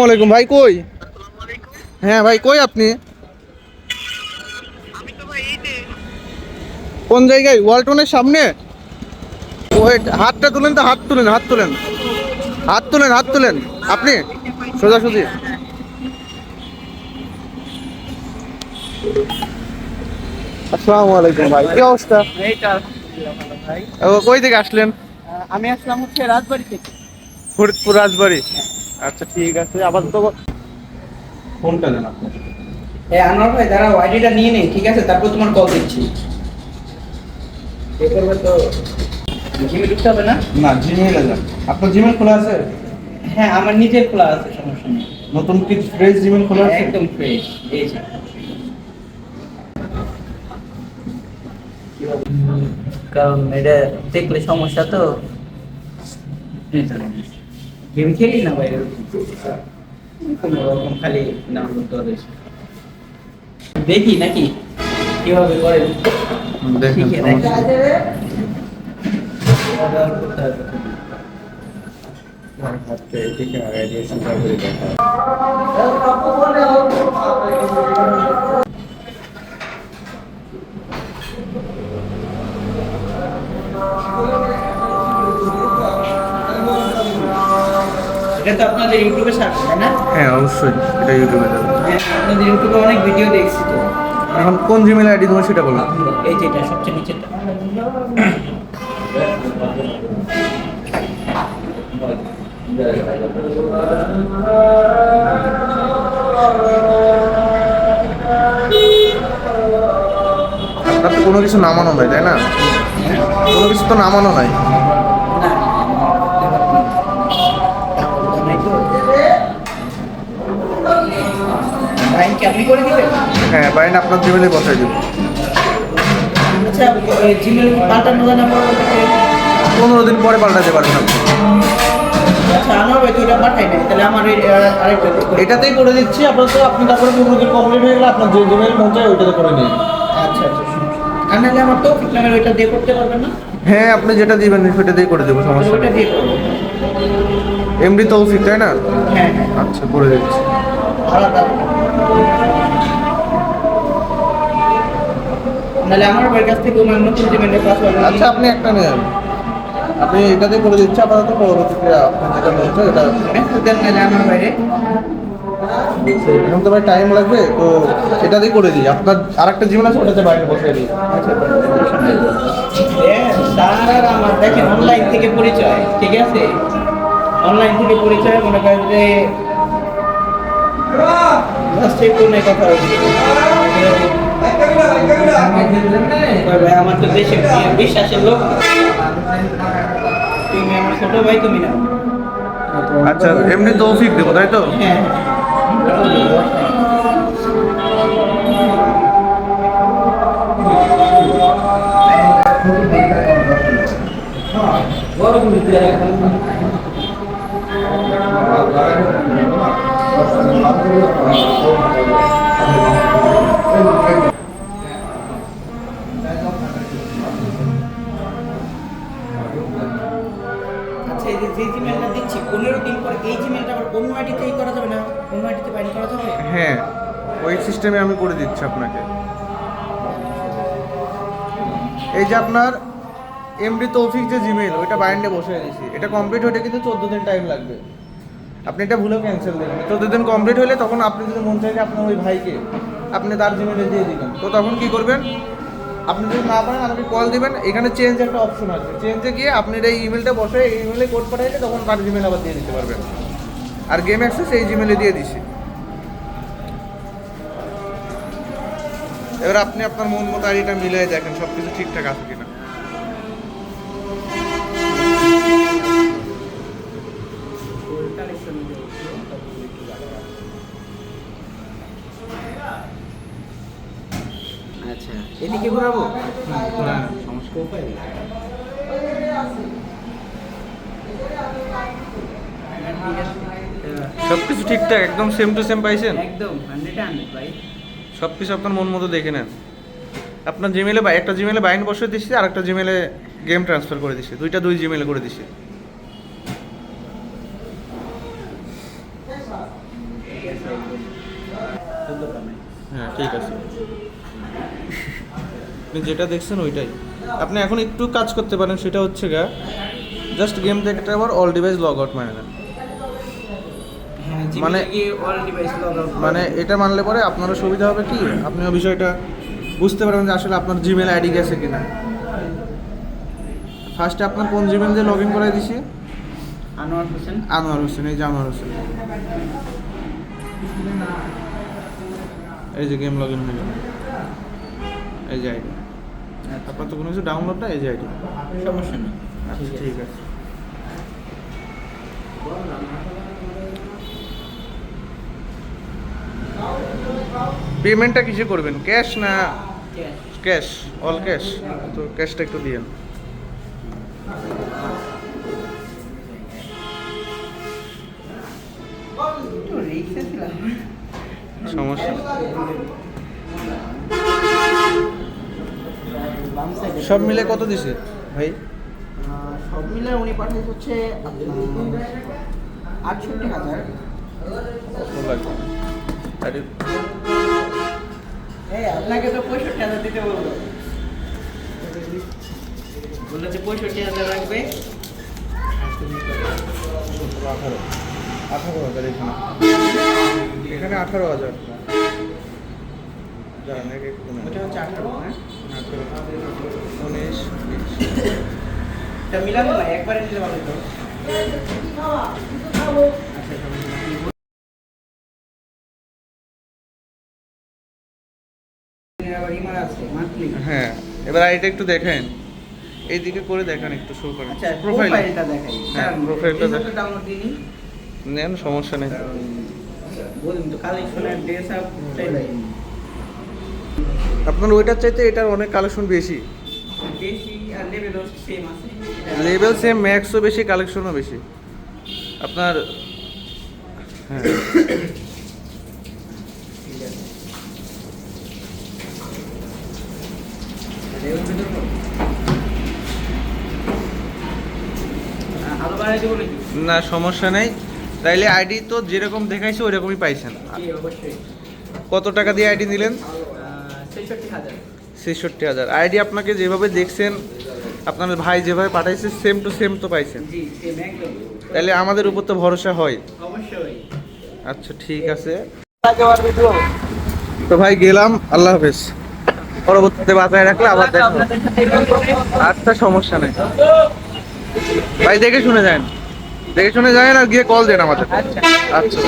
আসসালামু আলাইকুম ভাই কই? হ্যাঁ ভাই কই আপনি? কোন জায়গায়? ওয়ালটনের সামনে? ওয়েট হাতটা তুলেন তো হাত তুলেন হাত তুলেন। হাত তুলেন হাত তুলেন। আপনি? সোজাসুজি। আসসালামু আলাইকুম ভাই। কি অবস্থা? কই থেকে আসলেন? আমি আসলাম হচ্ছে রাজবাড়ি থেকে। ফরিদপুর রাজবাড়ি। আচ্ছা ঠিক আছে। আপাতত ফোনটা দেন আপনি। এ আনোয়ার ভাই দাঁড়াও আইডিটা নিয়ে নেই ঠিক আছে? তারপর তোমার কল দিচ্ছি। এ করবে তো জিমে ঢুকতে হবে না? না জিমেইলে যান আপনার জিমেল খোলা আছে? হ্যাঁ আমার নিজের খোলা আছে সমস্যা নেই। নতুন কি ফ্রেশ জিমেল খোলা আছে? একদম ফ্রেশ এই যে। কারণ এটা দেখলে সমস্যা তো? গেম খেলি না বাইরে কোনো রকম খালি ডাউনলোড করে দেখি নাকি? কীভাবে শিখে সমস্যা। দেখি। এটা তো আপনাদের ইউটিউবে সার্চ তাই না? হ্যাঁ অবশ্যই এটা ইউটিউবে হ্যাঁ আপনাদের ইউটিউবে অনেক ভিডিও দেখছি তো। এখন কোন জিমেল আইডি তোমার সেটা বলুন এই যে এটা সবচেয়ে নিচেরটা। আপনার তো কোনো কিছু নামানো নাই তাই না? কোনো কিছু তো নামানো নাই। লাইন কি আপনি করে দিবেন? হ্যাঁ বাইন আপনার জিমেলে বসাই দিব। আচ্ছা জিমেল পাল্টানো জানা পড়া পনেরো দিন পরে পাল্টাতে পারবেন আপনি। এটাতেই করে দিচ্ছি আপনার তো আপনি তারপরে পনেরো দিন কমপ্লিট হয়ে গেলে আপনার যে জিমেল মন চায় ওইটাতে করে নিন। আচ্ছা আচ্ছা আর নাহলে আমার তো ওইটা দিয়ে করতে পারবেন না? হ্যাঁ আপনি যেটা দিবেন সেটাতেই করে দেবো সমস্যা ওইটা দিয়ে করব এমডি তৌফিক তাই না? হ্যাঁ হ্যাঁ। আচ্ছা করে দিচ্ছি। আলাদা। নাহলে আমার ভাইয়ের কাছ থেকে আমার নতুন জিমেলের পাসওয়ার্ড আচ্ছা আপনি একটা নেন আপনি এটাতে করে দিচ্ছি আপাতত পরবর্তীতে আপনার যেটা বলছে এটা মেসেজ দেন নাহলে আমার বাইরে। এখন তো ভাই টাইম লাগবে তো এটাতেই করে দিই। আপনার আরেকটা জীবন আছে ওটাতে বাইরে বসে দিই। স্যার আমার দেখেন অনলাইন থেকে পরিচয় ঠিক আছে? অনলাইন থেকে পরিচয় মনে করেন যে একটু কথা আমার তো দেশে বিশ্বাসের লোক তুমি আমার ছোট ভাই তুমি না আচ্ছা এমনি তৌফিক দেবো, তাই তো? হ্যাঁ। জিমেলটা দিচ্ছি। পনেরো দিন পর এই জিমেলটা আবার অন্য আইডিতেই করা যাবে না? অন্য আইডিতে বাইন্ড করা যাবে? হ্যাঁ ওই সিস্টেমে আমি করে দিচ্ছি আপনাকে। এই যে আপনার এমডি তৌফিক যে জিমেল ওইটা বাইন্ডে বসে দিয়েছি। এটা কমপ্লিট হতে কিন্তু চোদ্দ দিন টাইম লাগবে। আপনি এটা ভুলেও ক্যান্সেল দেবেন চোদ্দ দিন কমপ্লিট হলে তখন আপনি যদি মন চাই আপনার ওই ভাইকে, আপনি তার জিমেলে দিয়ে দিবেন তো তখন কি করবেন? আপনি যদি না পারেন আপনি কল দিবেন। এখানে চেঞ্জ একটা অপশন আছে। চেঞ্জে গিয়ে আপনি এই ইমেলটা বসে, এই ইমেলে কোড পাঠাইলে তখন তার জিমেল আবার দিয়ে দিতে পারবেন। আর গেম অ্যাক্সেস এই জিমেলে দিয়ে দিছি। এবার আপনি আপনার মন মতো আর আইডিটা মিলিয়ে দেখেন সব কিছু ঠিকঠাক আছে আচ্ছা এদিকে ঘোরাবো? সব কিছু ঠিকঠাক? একদম সেম টু সেম পাইছেন? একদম ভাই। সব কিছু আপনার মন মতো দেখে নেন। আপনার জিমেলে একটা জিমেলে বাইন বসে দিচ্ছি আর একটা জিমেলে গেম ট্রান্সফার করে দিচ্ছি দুইটা দুই জিমেলে করে দিচ্ছি হ্যাঁ ঠিক আছে। আপনি যেটা দেখছেন ওইটাই। আপনি এখন একটু কাজ করতে পারেন সেটা হচ্ছে গা জাস্ট গেম থেকে আবার অল ডিভাইস লগ আউট মানে নেন। হ্যাঁ মানে- মানে অল ডিভাইস লগ আউট মানে এটা মানলে পরে আপনারও সুবিধা হবে কি? আপনিও বিষয়টা বুঝতে পারবেন যে আসলে আপনার জিমেল আইডি গেছে কিনা। ফার্স্টে আপনার কোন জিমেল দিয়ে লগ ইন করে দিছি? আনোয়ার হোসেন। আনোয়ার হোসেন এই যে আনোয়ার হোসেন। এই যে গেম লগ ইন হয়ে গেল এই যে আইডি আপনার তো কোনো কিছু ডাউনলোড না এই যে আইডি সমস্যা নেই। আচ্ছা ঠিক আছে। পেমেন্টটা কিসে করবেন? ক্যাশ না ক্যাশ অল ক্যাশ তো ক্যাশটা একটু দিয়েন। সমস্যা। সব মিলে কত দিছে ভাই? সব মিলে উনি পাঠিয়েছে হচ্ছে আটষট্টি হাজার। আপনাকে তো পঁয়ষট্টি হাজার দিতে বলল। বলল যে পঁয়ষট্টি হাজার রাখবে আঠারো। আঠারো হাজার এখানে। এখানে আঠারো হাজার। হ্যাঁ মিলাবো না একবারে নিলে ভালো আচ্ছা হ্যাঁ এবার আইটা একটু দেখেন। এইদিকে করে দেখান একটু শো করেন। আচ্ছা প্রোফাইল প্রোফাইলটা দেখাই? হ্যাঁ, প্রোফাইলটা দেখ- নেন সমস্যা নেই। বলুন কালেকশনের আপনার ওইটার চাইতে এটার অনেক কালেকশন বেশি। লেভেল সেম ম্যাক্সও বেশি কালেকশনও বেশি। আপনার হ্যাঁ। না, সমস্যা নেই। তাইলে আইডি তো যেরকম দেখাইছে ওই রকমই পাইছেন কত টাকা দিয়ে আইডি নিলেন ছেষট্টি হাজার। আইডি আপনাকে যেভাবে দেখছেন আপনার ভাই যেভাবে পাঠাইছে সেম টু সেম তো পাইছেন। তাহলে আমাদের উপর তো ভরসা হয়। আচ্ছা ঠিক আছে। তো ভাই গেলাম। আল্লাহ হাফেজ। পরবর্তীতে বাঁচায় রাখলে আবার দেখা আচ্ছা সমস্যা নেই। ভাই দেখে শুনে যান। দেখে শুনে যান আর গিয়ে কল দেন আমাদের। আচ্ছা। আচ্ছা